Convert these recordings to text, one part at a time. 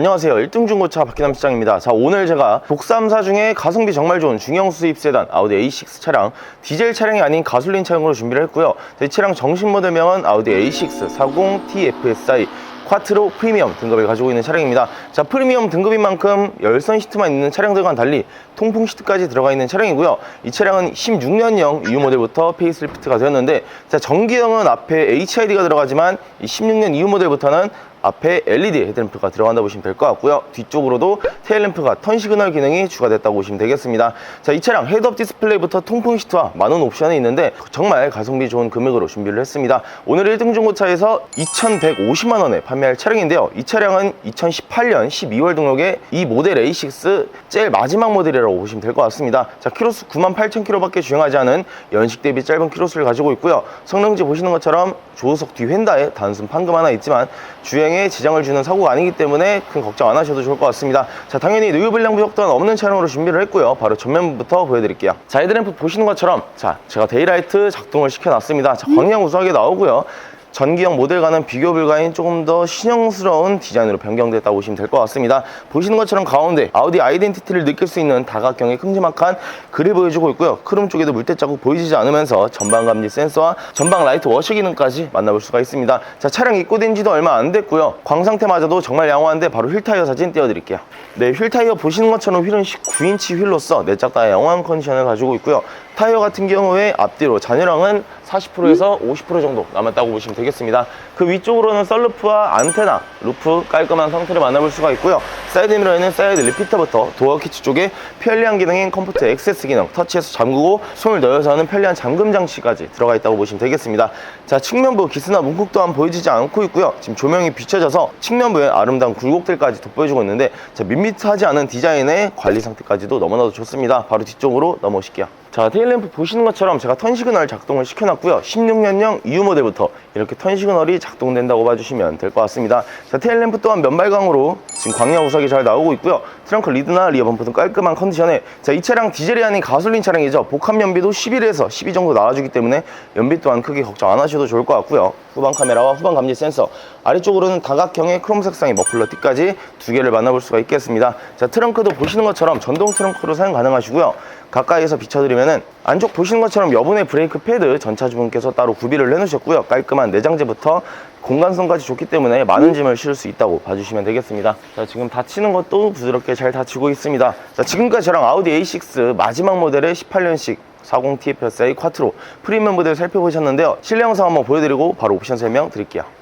안녕하세요. 1등 중고차 박희남 시장입니다. 자, 오늘 제가 독삼사 중에 가성비 정말 좋은 중형 수입 세단 아우디 A6 차량, 디젤 차량이 아닌 가솔린 차량으로 준비를 했고요. 자, 이 차량 정식 모델명은 아우디 A6 40 TFSI 콰트로 프리미엄 등급을 가지고 있는 차량입니다. 자, 프리미엄 등급인 만큼 열선 시트만 있는 차량들과는 달리 통풍 시트까지 들어가 있는 차량이고요. 이 차량은 16년형 이후 모델부터 페이스리프트가 되었는데, 자, 전기형은 앞에 HID가 들어가지만 이 16년 이후 모델부터는 앞에 LED 헤드램프가 들어간다 보시면 될 것 같고요. 뒤쪽으로도 테일램프가 턴 시그널 기능이 추가됐다고 보시면 되겠습니다. 자, 이 차량 헤드업 디스플레이부터 통풍 시트와 많은 옵션이 있는데 정말 가성비 좋은 금액으로 준비를 했습니다. 오늘 1등 중고차에서 2,150만 원에 판매할 차량인데요. 이 차량은 2018년 12월 등록의 이 모델 A6 제일 마지막 모델이라고 보시면 될 것 같습니다. 자, 키로수 98,000km밖에 주행하지 않은 연식 대비 짧은 키로수를 가지고 있고요. 성능지 보시는 것처럼 조수석 뒤 휀다에 단순 판금 하나 있지만 주행 에 지장을 주는 사고가 아니기 때문에 큰 걱정 안 하셔도 좋을 것 같습니다. 자, 당연히 누유 불량 부족 또한 없는 차량으로 준비를 했고요. 바로 전면부터 보여드릴게요. 자, 헤드램프 보시는 것처럼 자, 제가 데이라이트 작동을 시켜놨습니다. 자, 광량 우수하게 나오고요. 전기형 모델과는 비교 불가인 조금 더 신형스러운 디자인으로 변경됐다고 보시면 될 것 같습니다. 보시는 것처럼 가운데 아우디 아이덴티티를 느낄 수 있는 다각형의 큼지막한 글을 보여주고 있고요. 크롬 쪽에도 물때 자국 보이지 않으면서 전방 감지 센서와 전방 라이트 워셔 기능까지 만나볼 수가 있습니다. 자, 차량 입고된 지도 얼마 안 됐고요. 광 상태마저도 정말 양호한데 바로 휠 타이어 사진 띄워드릴게요. 네, 휠 타이어 보시는 것처럼 휠은 19인치 휠로서 내짝 다 양호한 컨디션을 가지고 있고요. 타이어 같은 경우에 앞뒤로 잔여량은 40%에서 50% 정도 남았다고 보시면 되겠습니다. 그 위쪽으로는 썰루프와 안테나, 루프 깔끔한 상태를 만나볼 수가 있고요. 사이드 미러에는 사이드 리피터부터 도어 키치 쪽에 편리한 기능인 컴포트 액세스 기능, 터치해서 잠그고 손을 넣어서 하는 편리한 잠금 장치까지 들어가 있다고 보시면 되겠습니다. 자, 측면부 기스나 문콕 또한 보여지지 않고 있고요. 지금 조명이 비춰져서 측면부에 아름다운 굴곡들까지 돋보여주고 있는데 자, 밋밋하지 않은 디자인의 관리 상태까지도 너무나도 좋습니다. 바로 뒤쪽으로 넘어오실게요. 자, 테일램프 보시는 것처럼 제가 턴 시그널 작동을 시켜놨고요. 16년형 이후 모델부터 이렇게 턴 시그널이 작동된다고 봐주시면 될 것 같습니다. 자, 테일램프 또한 면발광으로 지금 광량 우석이 잘 나오고 있고요. 트렁크 리드나 리어 범프 등 깔끔한 컨디션에 자, 이 차량 디젤이 아닌 가솔린 차량이죠. 복합 연비도 11에서 12 정도 나와주기 때문에 연비 또한 크게 걱정 안 하셔도 좋을 것 같고요. 후방 카메라와 후방 감지 센서 아래쪽으로는 다각형의 크롬 색상의 머플러 띠까지 두 개를 만나볼 수가 있겠습니다. 자, 트렁크도 보시는 것처럼 전동 트렁크로 사용 가능하시고요. 가까이에서 비춰드리면 은 안쪽 보시는 것처럼 여분의 브레이크 패드 전차주분께서 따로 구비를 해놓으셨고요. 깔끔한 내장재부터 공간성까지 좋기 때문에 많은 짐을 실을 수 있다고 봐주시면 되겠습니다. 자, 지금 닫히는 것도 부드럽게 잘 닫히고 있습니다. 자, 지금까지 저랑 아우디 A6 마지막 모델의 18년식 40 TFSI 콰트로 프리미엄 모델 살펴보셨는데요. 실내 영상 한번 보여드리고 바로 옵션 설명 드릴게요.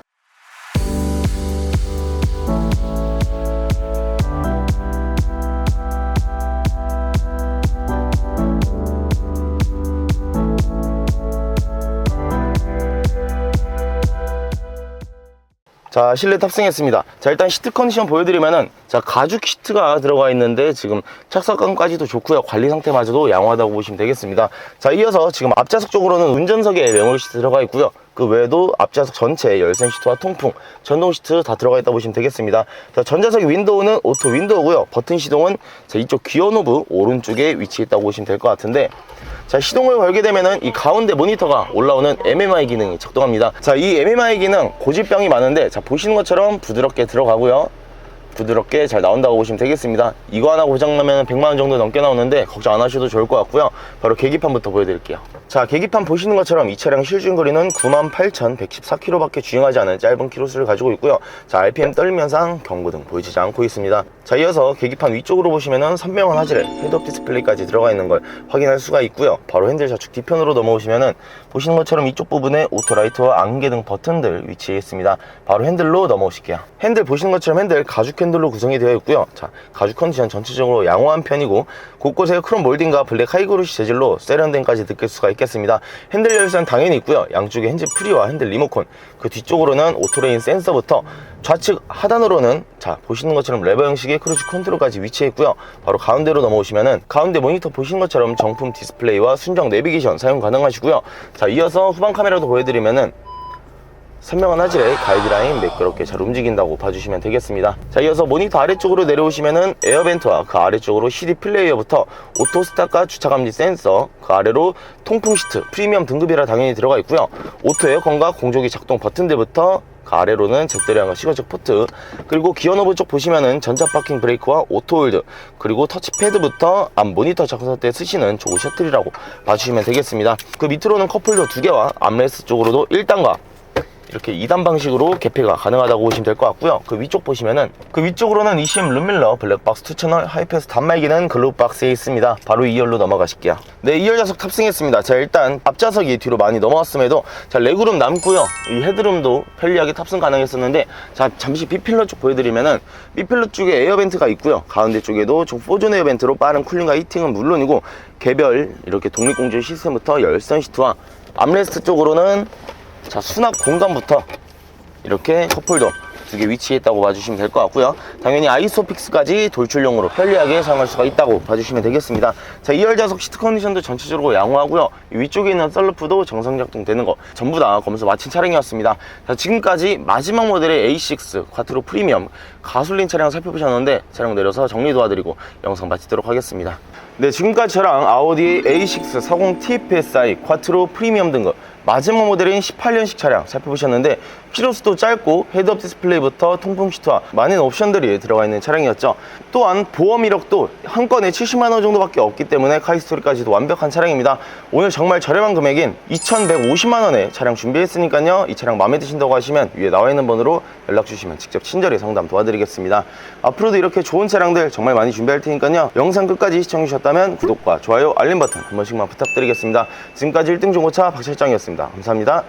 자 실내 탑승했습니다. 자 일단 시트 컨디션 보여드리면은 자 가죽 시트가 들어가 있는데 지금 착석감까지도 좋고요. 관리 상태마저도 양호하다고 보시면 되겠습니다. 자 이어서 지금 앞좌석 쪽으로는 운전석에 메모리 시트 들어가 있고요. 그 외에도 앞좌석 전체 열선 시트와 통풍 전동 시트 다 들어가 있다고 보시면 되겠습니다. 자 전자석 윈도우는 오토 윈도우고요. 버튼 시동은 자 이쪽 기어 노브 오른쪽에 위치해 있다고 보시면 될 것 같은데 자 시동을 걸게 되면은 이 가운데 모니터가 올라오는 MMI 기능이 작동합니다. 자 이 MMI 기능 고질병이 많은데 자 보시는 것처럼 부드럽게 들어가고요 부드럽게 잘 나온다고 보시면 되겠습니다. 이거 하나 고장나면 100만원 정도 넘게 나오는데 걱정 안 하셔도 좋을 것 같고요. 바로 계기판부터 보여드릴게요. 자 계기판 보시는 것처럼 이 차량 실주행거리는 98,114km 밖에 주행하지 않은 짧은 키로수를 가지고 있고요. 자 RPM 떨림 현상 경고등 보이지 않고 있습니다. 자 이어서 계기판 위쪽으로 보시면은 선명한 화질의 헤드업 디스플레이까지 들어가 있는 걸 확인할 수가 있고요. 바로 핸들 좌측 뒤편으로 넘어오시면은 보시는 것처럼 이쪽 부분에 오토라이트와 안개 등 버튼들 위치해 있습니다. 바로 핸들로 넘어오실게요. 핸들 보시는 것처럼 핸들 가죽 핸들 로 구성이 되어 있고요. 자 가죽 컨디션 전체적으로 양호한 편이고 곳곳에 크롬 몰딩과 블랙 하이그로시 재질로 세련된까지 느낄 수가 있겠습니다. 핸들 열선 당연히 있고요. 양쪽에 핸즈 프리와 핸들 리모컨 그 뒤쪽으로는 오토레인 센서부터 좌측 하단으로는 자 보시는 것처럼 레버 형식의 크루즈 컨트롤까지 위치해 있고요. 바로 가운데로 넘어오시면은 가운데 모니터 보시는 것처럼 정품 디스플레이와 순정 내비게이션 사용 가능하시고요. 자 이어서 후방 카메라도 보여드리면은 선명한 화질의 가이드라인 매끄럽게 잘 움직인다고 봐주시면 되겠습니다. 자 이어서 모니터 아래쪽으로 내려오시면은 에어벤트와 그 아래쪽으로 CD 플레이어부터 오토 스타카 주차 감지 센서 그 아래로 통풍 시트 프리미엄 등급이라 당연히 들어가 있고요. 오토 에어컨과 공조기 작동 버튼들부터 그 아래로는 잭들이랑 시거적 포트 그리고 기어 노브 쪽 보시면은 전자 파킹 브레이크와 오토홀드 그리고 터치패드부터 앞 모니터 작성 때 쓰시는 조그 셔틀이라고 봐주시면 되겠습니다. 그 밑으로는 컵홀더 두 개와 암레스 쪽으로도 1단과 이렇게 2단 방식으로 개폐가 가능하다고 보시면 될 것 같고요. 그 위쪽 보시면은 그 위쪽으로는 ECM 룸밀러 블랙박스 2채널 하이패스 단말기는 글로우박스에 있습니다. 바로 2열로 넘어가실게요. 네 2열 좌석 탑승했습니다. 자 일단 앞좌석이 뒤로 많이 넘어왔음에도 자 레그룸 남고요. 이 헤드룸도 편리하게 탑승 가능했었는데 자 잠시 B필러 쪽 보여드리면은 B필러 쪽에 에어벤트가 있고요. 가운데 쪽에도 총 4존 에어벤트로 빠른 쿨링과 히팅은 물론이고 개별 이렇게 독립공조 시스템부터 열선 시트와 암레스트 쪽으로는 자 수납 공간부터 이렇게 컵홀더 두 개 위치했다고 봐주시면 될 것 같고요. 당연히 아이소픽스까지 돌출용으로 편리하게 사용할 수가 있다고 봐주시면 되겠습니다. 자 2열 좌석 시트 컨디션도 전체적으로 양호하고요. 이 위쪽에 있는 썰루프도 정상 작동 되는 거 전부 다 검수 마친 차량이었습니다. 자 지금까지 마지막 모델의 A6 콰트로 프리미엄 가솔린 차량 살펴보셨는데 차량 내려서 정리 도와드리고 영상 마치도록 하겠습니다 네 지금까지 저랑 아우디 A6 40 TFSI 콰트로 프리미엄 등급 마지막 모델인 18년식 차량 살펴보셨는데 키로수도 짧고 헤드업 디스플레이부터 통풍 시트와 많은 옵션들이 들어가 있는 차량이었죠. 또한 보험 이력도 한 건에 70만 원 정도밖에 없기 때문에 카이스토리까지도 완벽한 차량입니다. 오늘 정말 저렴한 금액인 2150만 원에 차량 준비했으니까요. 이 차량 마음에 드신다고 하시면 위에 나와 있는 번호로 연락 주시면 직접 친절히 상담 도와드리겠습니다. 앞으로도 이렇게 좋은 차량들 정말 많이 준비할 테니까요. 영상 끝까지 시청해 주 셨다면 구독과 좋아요 알림 버튼 한 번씩만 부탁드리겠습니다. 지금까지 1등 중고차 박 실장이었습니다. 감사합니다